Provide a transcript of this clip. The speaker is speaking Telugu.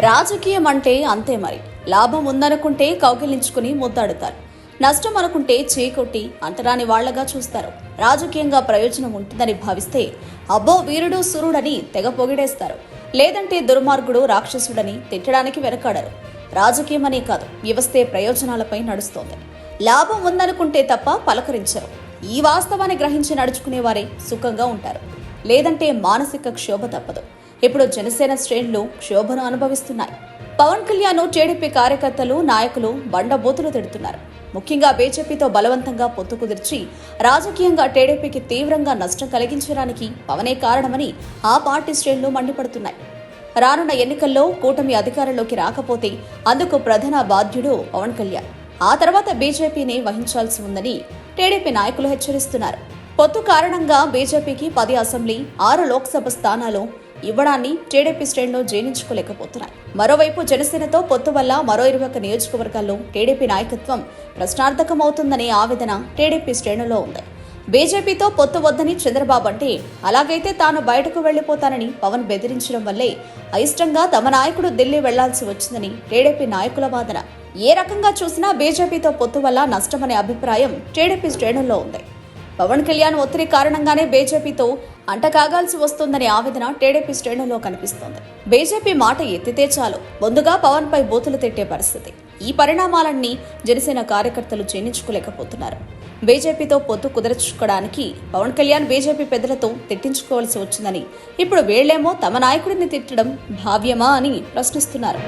రాజకీయం అంటే అంతే మరి. లాభం ఉందనుకుంటే కౌగిలించుకుని ముద్దాడుతారు. నష్టం అనుకుంటే చేకొట్టి అంటరాని వాళ్ళగా చూస్తారు. రాజకీయంగా ప్రయోజనం ఉంటుందని భావిస్తే అబ్బో వీరుడు సురుడని తెగ పొగిడేస్తారు. లేదంటే దుర్మార్గుడు రాక్షసుడని తిట్టడానికి వెనకాడరు. రాజకీయం అనే కాదు వ్యవస్థే ప్రయోజనాలపై నడుస్తోంది. లాభం ఉందనుకుంటే తప్ప పలకరించరు. ఈ వాస్తవాన్ని గ్రహించి నడుచుకునేవారే సుఖంగా ఉంటారు. లేదంటే మానసిక క్షోభ తప్పదు. ఇప్పుడు జనసేన శ్రేణులు క్షోభను అనుభవిస్తున్నాయి. పవన్ కళ్యాణ్ టీడీపీ కార్యకర్తలు నాయకులు బండబోతులు తిడుతున్నారు. ముఖ్యంగా బీజేపీతో బలవంతంగా పొత్తు కుదిర్చి రాజకీయంగా టీడీపీకి తీవ్రంగా నష్టం కలిగించడానికి పవనే కారణమని ఆ పార్టీ శ్రేణులు మండిపడుతున్నాయి. రానున్న ఎన్నికల్లో కూటమి అధికారంలోకి రాకపోతే అందుకు ప్రధాన బాధ్యుడు పవన్ కళ్యాణ్. ఆ తర్వాత బీజేపీని వహించాల్సి ఉందని టీడీపీ నాయకులు హెచ్చరిస్తున్నారు. పొత్తు కారణంగా బీజేపీకి పది అసెంబ్లీ ఆరు లోక్సభ స్థానాలు ఇవ్వడాన్ని టీడీపీ శ్రేణులు జీర్ణించుకోలేకపోతున్నాయి మరోవైపు జనసేనతో పొత్తు వల్ల మరో ఇరవై ఒక్క నియోజకవర్గాల్లో టీడీపీ నాయకత్వం ప్రశ్నార్థకమవుతుందనే ఆవేదన టీడీపీ శ్రేణులో ఉంది. బీజేపీతో పొత్తు వద్దని చంద్రబాబు అంటే అలాగైతే తాను బయటకు వెళ్ళిపోతానని పవన్ బెదిరించడం వల్లే అయిష్టంగా తమ నాయకుడు ఢిల్లీ వెళ్ళాల్సి వచ్చిందని టీడీపీ నాయకుల వాదన. ఏ రకంగా చూసినా బీజేపీతో పొత్తు వల్ల నష్టమనే అభిప్రాయం టీడీపీ శ్రేణుల్లో ఉంది. పవన్ కళ్యాణ్ ఒత్తిడి కారణంగానే బీజేపీతో అంటకాగాల్సి వస్తుందనే ఆవేదన టీడీపీ శ్రేణుల్లో కనిపిస్తోంది. బీజేపీ మాట ఎత్తితే చాలు. ముందుగా పవన్ పై బూతులు తిట్టే పరిస్థితి. ఈ పరిణామాలన్నీ జనసేన కార్యకర్తలు చేయించుకోలేకపోతున్నారు. బీజేపీతో పొత్తు కుదర్చుకోవడానికి పవన్ కళ్యాణ్ బీజేపీ పెద్దలతో తిట్టించుకోవాల్సి వచ్చిందని ఇప్పుడు వీళ్ళేమో తమ నాయకుడిని తిట్టడం భావ్యమా అని ప్రశ్నిస్తున్నారు.